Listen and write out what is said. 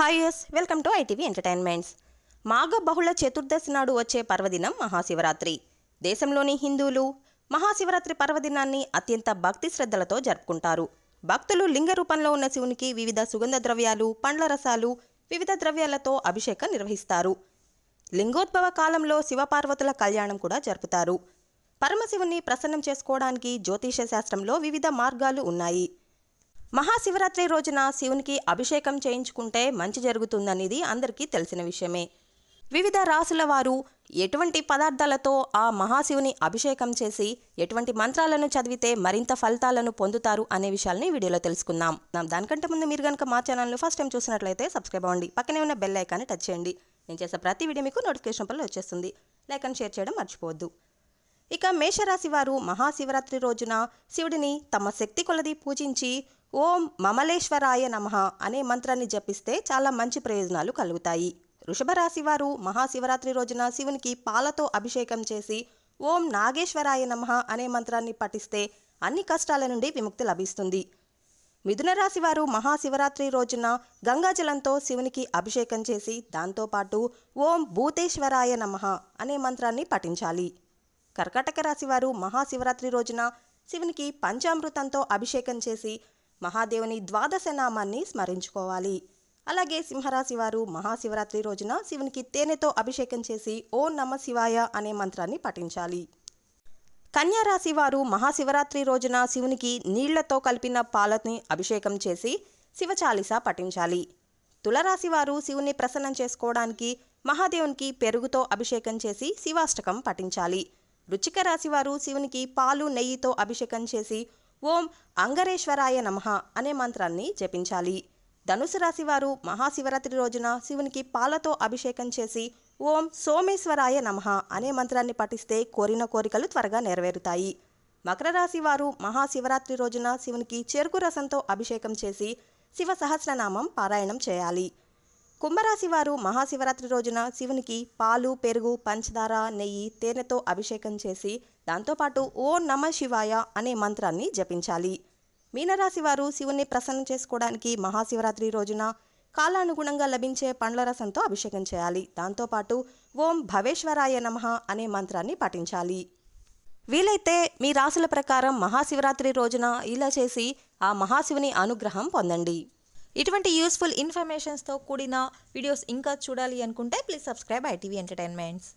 Hi yes welcome to ITV entertainments మాఘ బహుళ చతుర్దశి నాడు వచ్చే పర్వదినం మహాశివరాత్రి. దేశంలోని హిందువులు మహాశివరాత్రి పర్వదినాన్ని అత్యంత భక్తి శ్రద్ధలతో జరుపుకుంటారు. భక్తులు లింగ రూపంలో ఉన్న శివునికి వివిధ సుగంధ ద్రవ్యాలు పండ్ల రసాలు వివిధ ద్రవ్యాలతో అభిషేకం నిర్వహిస్తారు. లింగోద్భవ కాలంలో శివపార్వతుల కళ్యాణం కూడా జరుపుతారు. పరమశివుని ప్రసన్నం చేసుకోవడానికి జ్యోతిష శాస్త్రంలో వివిధ మార్గాలు ఉన్నాయి. మహాశివరాత్రి రోజున శివునికి అభిషేకం చేయించుకుంటే మంచి జరుగుతుందనేది అందరికీ తెలిసిన విషయమే. వివిధ రాసుల వారు ఎటువంటి పదార్థాలతో ఆ మహాశివుని అభిషేకం చేసి ఎటువంటి మంత్రాలను చదివితే మరింత ఫలితాలను పొందుతారు అనే విషయాల్ని వీడియోలో తెలుసుకుందాం. దానికంటే ముందు మీరు కనుక మా ఛానల్ను ఫస్ట్ టైం చూసినట్లయితే సబ్స్క్రైబ్ అవ్వండి. పక్కనే ఉన్న బెల్ ఐకాన్ని టచ్ చేయండి. నేను చేసే ప్రతి వీడియో మీకు నోటిఫికేషన్ పనులు వచ్చేస్తుంది. లైక్ అండ్ షేర్ చేయడం మర్చిపోవద్దు. ఇక మేషరాశి వారు మహాశివరాత్రి రోజున శివుడిని తమ శక్తి కొలది పూజించి ఓం మమలేశ్వరాయ నమః అనే మంత్రాన్ని జపిస్తే చాలా మంచి ప్రయోజనాలు కలుగుతాయి. వృషభ రాశి వారు మహాశివరాత్రి రోజున శివునికి పాలతో అభిషేకం చేసి ఓం నాగేశ్వరాయ నమః అనే మంత్రాన్ని పఠిస్తే అన్ని కష్టాల నుండి విముక్తి లభిస్తుంది. మిథున రాశి వారు మహాశివరాత్రి రోజున గంగాజలంతో శివునికి అభిషేకం చేసి దాంతోపాటు ఓం భూతేశ్వరాయ నమః అనే మంత్రాన్ని పఠించాలి. కర్కాటక రాశివారు మహాశివరాత్రి రోజున శివునికి పంచామృతంతో అభిషేకం చేసి మహాదేవుని ద్వాదశ నామాన్ని స్మరించుకోవాలి. అలాగే సింహరాశి వారు మహాశివరాత్రి రోజున శివునికి తేనెతో అభిషేకం చేసి ఓ నమ శివాయ అనే మంత్రాన్ని పఠించాలి. కన్యా రాశి వారు మహాశివరాత్రి రోజున శివునికి నీళ్ళతో కలిపిన పాలని అభిషేకం చేసి శివచాలిస పఠించాలి. తులరాశి వారు శివుని ప్రసన్నం చేసుకోవడానికి మహాదేవునికి పెరుగుతో అభిషేకం చేసి శివాష్టకం పఠించాలి. వృచ్చిక రాశివారు శివునికి పాలు నెయ్యితో అభిషేకం చేసి ఓం అంగరేశ్వరాయ నమః అనే మంత్రాన్ని జపించాలి. ధనుసు రాశివారు మహాశివరాత్రి రోజున శివునికి పాలతో అభిషేకం చేసి ఓం సోమేశ్వరాయ నమః అనే మంత్రాన్ని పఠిస్తే కోరిన కోరికలు త్వరగా నెరవేరుతాయి. మకర రాశి వారు మహాశివరాత్రి రోజున శివునికి చెరుకు రసంతో అభిషేకం చేసి శివ సహస్రనామం పారాయణం చేయాలి. కుంభరాశి వారు మహాశివరాత్రి రోజున శివునికి పాలు పెరుగు పంచదార నెయ్యి తేనెతో అభిషేకం చేసి దాంతోపాటు ఓ నమ శివాయ అనే మంత్రాన్ని జపించాలి. మీనరాశి వారు శివుణ్ణి ప్రసన్నం చేసుకోవడానికి మహాశివరాత్రి రోజున కాలానుగుణంగా లభించే పండ్ల రసంతో అభిషేకం చేయాలి. దాంతోపాటు ఓం భవేశ్వరాయ నమః అనే మంత్రాన్ని పఠించాలి వీలైతే మీ రాశుల ప్రకారం మహాశివరాత్రి రోజున ఇలా చేసి ఆ మహాశివుని అనుగ్రహం పొందండి. ఇటువంటి యూస్ఫుల్ ఇన్ఫర్మేషన్స్తో కూడిన వీడియోస్ ఇంకా చూడాలి అనుకుంటే ప్లీజ్ సబ్స్క్రైబ్ ఐటీవీ ఎంటర్టైన్మెంట్స్